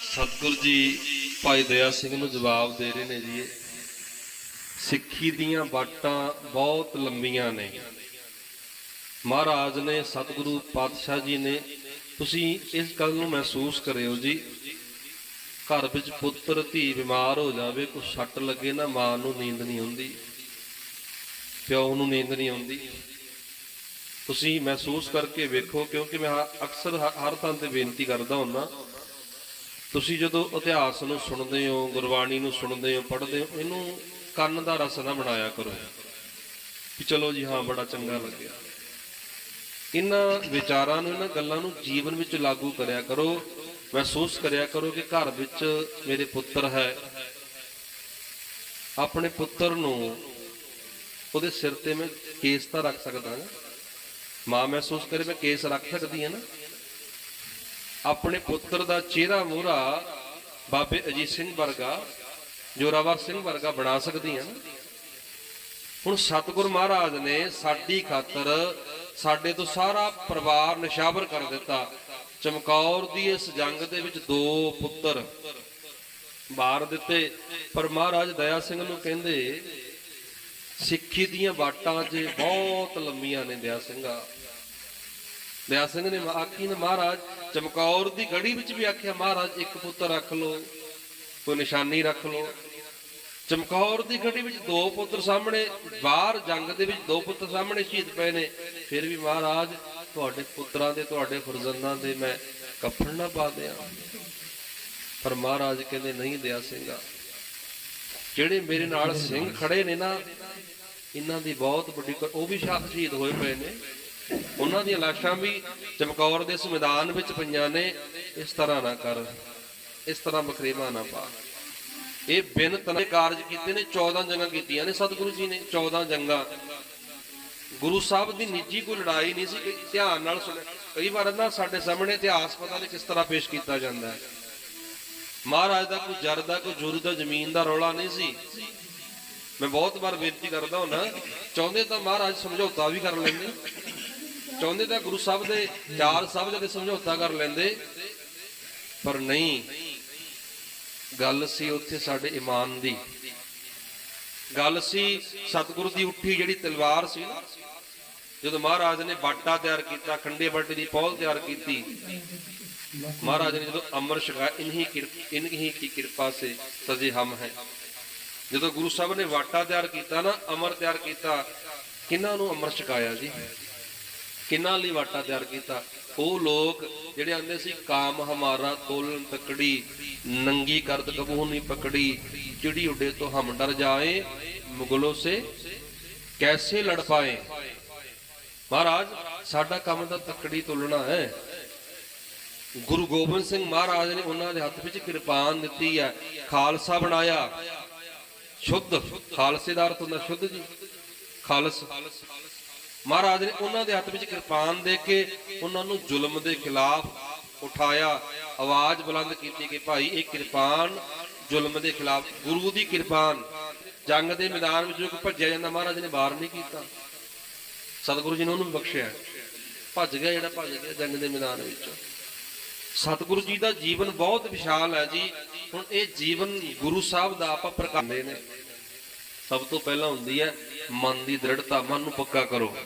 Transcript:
ਸਤਿਗੁਰ ਜੀ, ਭਾਈ ਦਇਆ ਸਿੰਘ ਨੂੰ ਜਵਾਬ ਦੇ ਰਹੇ ਨੇ ਜੀ। ਸਿੱਖੀ ਦੀਆਂ ਬਾਟਾਂ ਬਹੁਤ ਲੰਬੀਆਂ ਨੇ। ਮਹਾਰਾਜ ਨੇ, ਸਤਿਗੁਰੂ ਪਾਤਸ਼ਾਹ ਜੀ ਨੇ, ਤੁਸੀਂ ਇਸ ਗੱਲ ਨੂੰ ਮਹਿਸੂਸ ਕਰਿਓ ਜੀ। ਘਰ ਵਿੱਚ ਪੁੱਤਰ, ਧੀ ਬਿਮਾਰ ਹੋ ਜਾਵੇ ਕੁਛ ਸੱਟ ਲੱਗੇ ਨਾ ਮਾਂ ਨੂੰ ਨੀਂਦ ਨਹੀਂ ਆਉਂਦੀ, ਪਿਓ ਨੂੰ ਨੀਂਦ ਨਹੀਂ ਆਉਂਦੀ। ਤੁਸੀਂ ਮਹਿਸੂਸ ਕਰਕੇ ਵੇਖੋ, ਕਿਉਂਕਿ ਮੈਂ ਹ- ਅਕਸਰ ਹਰ ਥਾਂ ਤੇ ਬੇਨਤੀ ਕਰਦਾ ਹੁੰਨਾ ਤੁਸੀਂ ਜਦੋਂ ਇਤਿਹਾਸ ਨੂੰ ਸੁਣਦੇ ਹੋ, ਗੁਰਬਾਣੀ ਨੂੰ ਸੁਣਦੇ ਹੋ, ਪੜ੍ਹਦੇ ਹੋ, ਇਹਨੂੰ ਕੰਨ ਦਾ ਰਸ ਨਾ ਬਣਾਇਆ ਕਰੋ। ਕਿ ਚਲੋ ਜੀ, ਹਾਂ, ਬੜਾ ਚੰਗਾ ਲੱਗਿਆ। ਇਹਨਾਂ ਵਿਚਾਰਾਂ ਨੂੰ, ਇਹਨਾਂ ਗੱਲਾਂ ਨੂੰ ਜੀਵਨ ਵਿੱਚ ਲਾਗੂ ਕਰਿਆ ਕਰੋ। ਮਹਿਸੂਸ ਕਰਿਆ ਕਰੋ ਕਿ ਘਰ ਵਿੱਚ ਮੇਰੇ ਪੁੱਤਰ ਹੈ। ਆਪਣੇ ਪੁੱਤਰ ਨੂੰ ਉਹਦੇ ਸਿਰ ਤੇ ਮੈਂ ਕੇਸ ਤਾਂ ਰੱਖ ਸਕਦਾ ਹਾਂ। ਮਾਂ ਮਹਿਸੂਸ ਕਰੇ ਮੈਂ ਕੇਸ ਰੱਖ ਸਕਦੀ ਹਾਂ ਨਾ। ਆਪਣੇ ਪੁੱਤਰ ਦਾ ਚਿਹਰਾ ਮੂਹਰਾ ਬਾਬੇ ਅਜੀਤ ਸਿੰਘ ਵਰਗਾ ਜੋਰਾਵਰ ਸਿੰਘ ਵਰਗਾ ਬਣਾ ਸਕਦੀਆਂ ਹੁਣ ਸਤਿਗੁਰ ਮਹਾਰਾਜ ਨੇ ਸਾਡੀ ਖਾਤਰ ਸਾਡੇ ਤੋਂ ਸਾਰਾ ਪਰਿਵਾਰ ਨਿਸ਼ਾਵਰ ਕਰ ਦਿੱਤਾ। ਚਮਕੌਰ ਦੀ ਇਸ ਜੰਗ ਦੇ ਵਿੱਚ ਦੋ ਪੁੱਤਰ ਬਾਰ ਦਿੱਤੇ। ਪਰ ਮਹਾਰਾਜ ਦਇਆ ਸਿੰਘ ਨੂੰ ਕਹਿੰਦੇ, ਸਿੱਖੀ ਦੀਆਂ ਬਾਟਾਂ 'ਚ ਬਹੁਤ ਲੰਮੀਆਂ ਨੇ ਦਇਆ ਸਿੰਘਾ। ਦਇਆ ਸਿੰਘ ਨੇ ਆਖੀ ਨੇ, ਮਹਾਰਾਜ, ਚਮਕੌਰ ਦੀ ਗੜੀ ਵਿੱਚ ਵੀ ਆਖਿਆ, ਮਹਾਰਾਜ, ਇੱਕ ਪੁੱਤਰ ਰੱਖ ਲਓ, ਕੋਈ ਨਿਸ਼ਾਨੀ ਰੱਖ ਲਓ। ਚਮਕੌਰ ਦੀ ਗੜੀ ਵਿੱਚ ਦੋ ਪੁੱਤਰ ਸਾਹਮਣੇ, ਬਾਹਰ ਜੰਗ ਦੇ ਵਿੱਚ ਦੋ ਪੁੱਤਰ ਸਾਹਮਣੇ ਸ਼ਹੀਦ ਪਏ ਨੇ। ਫਿਰ ਵੀ ਮਹਾਰਾਜ, ਤੁਹਾਡੇ ਪੁੱਤਰਾਂ ਦੇ, ਤੁਹਾਡੇ ਫਰਜ਼ੰਦਾਂ ਦੇ ਮੈਂ ਕਫਨ ਨਾ ਪਾ ਦਿਆਂ। ਪਰ ਮਹਾਰਾਜ ਕਹਿੰਦੇ, ਨਹੀਂ ਦਿਆ ਸਿੰਘਾ ਜਿਹੜੇ ਮੇਰੇ ਨਾਲ ਸਿੰਘ ਖੜੇ ਨੇ ਨਾ, ਇਹਨਾਂ ਦੀ ਬਹੁਤ ਵੱਡੀ ਉਹ ਵੀ ਸ਼ਾਹ ਸ਼ਹੀਦ ਹੋਏ ਪਏ ਨੇ। ਉਹਨਾਂ ਦੀਆਂ ਲਾਸ਼ਾਂ ਵੀ ਚਮਕੌਰ ਦੇ ਇਸ ਮੈਦਾਨ ਵਿੱਚ ਪਈਆਂ ਨੇ। ਇਸ ਤਰ੍ਹਾਂ ਨਾ ਕਰ, ਇਸ ਤਰ੍ਹਾਂ ਬਖਰੇਵਾ ਨਾ ਪਾ। ਇਹ ਬਿਨ ਤਨੇ ਕਾਰਜ ਕੀਤੇ ਨੇ 14 ਜੰਗਾਂ ਕੀਤੀਆਂ ਨੇ ਸਤਿਗੁਰੂ ਜੀ ਨੇ 14 ਜੰਗਾਂ। ਗੁਰੂ ਸਾਹਿਬ ਦੀ ਨਿੱਜੀ ਕੋਈ ਲੜਾਈ ਨਹੀਂ ਸੀ ਧਿਆਨ ਨਾਲ ਸੁਣਿਆ। ਕਈ ਵਾਰ ਨਾ ਸਾਡੇ ਸਾਹਮਣੇ ਇਤਿਹਾਸ ਪਤਾ ਨਹੀਂ ਕਿਸ ਤਰ੍ਹਾਂ ਪੇਸ਼ ਕੀਤਾ ਜਾਂਦਾ ਹੈ। ਮਹਾਰਾਜ ਦਾ ਕੋਈ ਜਰ ਦਾ, ਕੋਈ ਜੁਰ ਦਾ, ਜ਼ਮੀਨ ਦਾ ਰੌਲਾ ਨਹੀਂ ਸੀ। ਮੈਂ ਬਹੁਤ ਵਾਰ ਬੇਨਤੀ ਕਰਦਾ ਹੁੰਦਾ, ਚਾਹੁੰਦੇ ਤਾਂ ਮਹਾਰਾਜ ਸਮਝੌਤਾ ਵੀ ਕਰ ਲੈਂਦੇ। ਚਾਹੁੰਦੇ ਤਾਂ ਗੁਰੂ ਸਾਹਿਬ ਦੇ ਚਾਰ ਸਾਹਿਬ ਦੇ ਸਮਝੌਤਾ ਕਰ ਲੈਂਦੇ, ਪਰ ਨਹੀਂ। ਗੱਲ ਸੀ ਉੱਥੇ ਸਾਡੇ ਇਮਾਨ ਦੀ। ਗੱਲ ਸੀ ਸਤਿਗੁਰੂ ਦੀ ਉੱਠੀ ਜਿਹੜੀ ਤਲਵਾਰ ਸੀ ਨਾ, ਜਦੋਂ ਮਹਾਰਾਜ ਨੇ ਬਾਟਾ ਤਿਆਰ ਕੀਤਾ, ਖੰਡੇ ਬਾਟੇ ਦੀ ਪੌਲ ਤਿਆਰ ਕੀਤੀ, ਮਹਾਰਾਜ ਨੇ ਜਦੋਂ ਅਮਰ ਛਕਾਇਆ ਇਨਹੀ ਕਿਰਪ ਇਨਹੀ ਕੀ ਕਿਰਪਾ ਸੇ ਸਜੇ ਹਮ ਹੈ। ਜਦੋਂ ਗੁਰੂ ਸਾਹਿਬ ਨੇ ਵਾਟਾ ਤਿਆਰ ਕੀਤਾ ਨਾ, ਅਮਰ ਤਿਆਰ ਕੀਤਾ ਕਿਹਨਾਂ ਨੂੰ ਅਮਰ ਛਕਾਇਆ ਜੀ? ਕਿਹਨਾਂ ਲਈ ਵਾਟਾ ਤਿਆਰ ਕੀਤਾ? ਉਹ ਲੋਕ ਜਿਹੜੇ ਆਂਦੇ ਸੀ, ਕਾਮ ਹਮਾਰਾ ਤੋਲਨ ਤਕੜੀ, ਨੰਗੀ ਕਰਦ ਕਬੂ ਨਹੀਂ ਪਕੜੀ ਚਿੜੀ ਉੱਡੇ ਤੋਂ ਹਮ ਡਰ ਜਾਏ, ਮੁਗਲੋਂ ਸੇ ਕੈਸੇ ਲੜ ਪਾਏ? ਮਹਾਰਾਜ, ਸਾਡਾ ਕੰਮ ਤਾਂ ਤਕੜੀ ਤੋਲਣਾ ਹੈ। ਗੁਰੂ ਗੋਬਿੰਦ ਸਿੰਘ ਮਹਾਰਾਜ ਨੇ ਉਹਨਾਂ ਦੇ ਹੱਥ ਵਿੱਚ ਕਿਰਪਾਨ ਦਿੱਤੀ ਹੈ, ਖਾਲਸਾ ਬਣਾਇਆ। ਸ਼ੁੱਧ ਖਾਲਸੇ ਦਾ ਅਰਥ ਹੁੰਦਾ ਸ਼ੁੱਧ ਜੀ। ਖਾਲਸ। ਮਹਾਰਾਜ ਨੇ ਉਹਨਾਂ ਦੇ ਹੱਥ ਵਿੱਚ ਕਿਰਪਾਨ ਦੇ ਕੇ ਉਹਨਾਂ ਨੂੰ ਜ਼ੁਲਮ ਦੇ ਖਿਲਾਫ ਉਠਾਇਆ। ਆਵਾਜ਼ ਬੁਲੰਦ ਕੀਤੀ ਕਿ ਭਾਈ ਇਹ ਕਿਰਪਾਨ ਜ਼ੁਲਮ ਦੇ ਖਿਲਾਫ, ਗੁਰੂ ਦੀ ਕਿਰਪਾਨ, ਜੰਗ ਦੇ ਮੈਦਾਨ ਵਿੱਚ ਜੋ ਭੱਜਿਆ ਜਾਂਦਾ, ਮਹਾਰਾਜ ਨੇ ਬਾਹਰ ਨਹੀਂ ਕੀਤਾ। ਸਤਿਗੁਰੂ ਜੀ ਨੇ ਉਹਨੂੰ ਬਖਸ਼ਿਆ। ਭੱਜ ਗਿਆ ਜਿਹੜਾ ਭੱਜ ਗਿਆ ਜੰਗ ਦੇ ਮੈਦਾਨ ਵਿੱਚ। ਸਤਿਗੁਰੂ ਜੀ ਦਾ ਜੀਵਨ ਬਹੁਤ ਵਿਸ਼ਾਲ ਹੈ ਜੀ। ਹੁਣ ਇਹ ਜੀਵਨ ਗੁਰੂ ਸਾਹਿਬ ਦਾ ਆਪਾਂ ਪ੍ਰਕਾਂਦੇ ਨੇ। ਸਭ ਤੋਂ ਪਹਿਲਾਂ ਹੁੰਦੀ ਹੈ, ਮਨ ਦੀ ਦ੍ਰਿੜਤਾ, ਮਨ ਨੂੰ ਪੱਕਾ ਕਰੋ।